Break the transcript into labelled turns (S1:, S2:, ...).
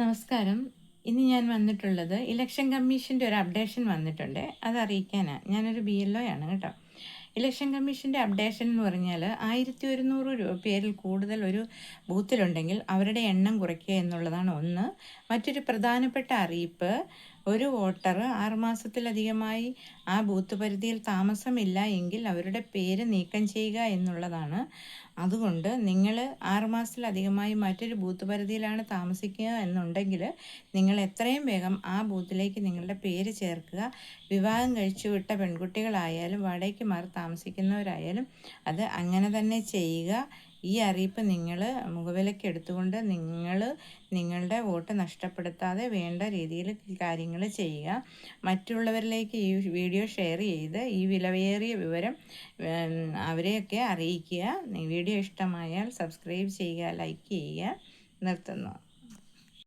S1: നമസ്കാരം. ഇന്ന് ഞാൻ വന്നിട്ടുള്ളത് ഇലക്ഷൻ കമ്മീഷന്റെ ഒരു അപ്ഡേഷൻ വന്നിട്ടുണ്ട്. അത് അറിയിക്കാനാണ് ഞാനൊരു ബി എൽ ഒ ആണ് കേട്ടോ. ഇലക്ഷൻ കമ്മീഷന്റെ അപ്ഡേഷൻ എന്ന് പറഞ്ഞാൽ ആയിരത്തി ഒരുന്നൂറ് പേരിൽ കൂടുതൽ ഒരു ബൂത്തിലുണ്ടെങ്കിൽ അവരുടെ എണ്ണം കുറയ്ക്കുക എന്നുള്ളതാണ് ഒന്ന്. മറ്റൊരു പ്രധാനപ്പെട്ട അറിയിപ്പ് ഒരു വോട്ടർ ആറുമാസത്തിലധികമായി ആ ബൂത്ത് പരിധിയിൽ താമസമില്ല എങ്കിൽ അവരുടെ പേര് നീക്കം ചെയ്യുക എന്നുള്ളതാണ്. അതുകൊണ്ട് നിങ്ങൾ ആറുമാസത്തിലധികമായി മറ്റൊരു ബൂത്ത് പരിധിയിലാണ് താമസിക്കുക എന്നുണ്ടെങ്കിൽ നിങ്ങൾ എത്രയും വേഗം ആ ബൂത്തിലേക്ക് നിങ്ങളുടെ പേര് ചേർക്കുക. വിവാഹം കഴിച്ചു വിട്ട പെൺകുട്ടികളായാലും വാടകയ്ക്ക് മാറി താമസിക്കുന്നവരായാലും അത് അങ്ങനെ തന്നെ ചെയ്യുക. ഈ അറിയിപ്പ് നിങ്ങൾ മുഖവിലയ്ക്ക് എടുത്തുകൊണ്ട് നിങ്ങൾ നിങ്ങളുടെ വോട്ട് നഷ്ടപ്പെടുത്താതെ വേണ്ട രീതിയിൽ കാര്യങ്ങൾ ചെയ്യുക. മറ്റുള്ളവരിലേക്ക് ഈ വീഡിയോ ഷെയർ ചെയ്ത് ഈ വിലവേറിയ വിവരം അവരെയൊക്കെ അറിയിക്കുക. വീഡിയോ ഇഷ്ടമായാൽ സബ്സ്ക്രൈബ് ചെയ്യുക ലൈക്ക് ചെയ്യുക. നിർത്തുന്നു.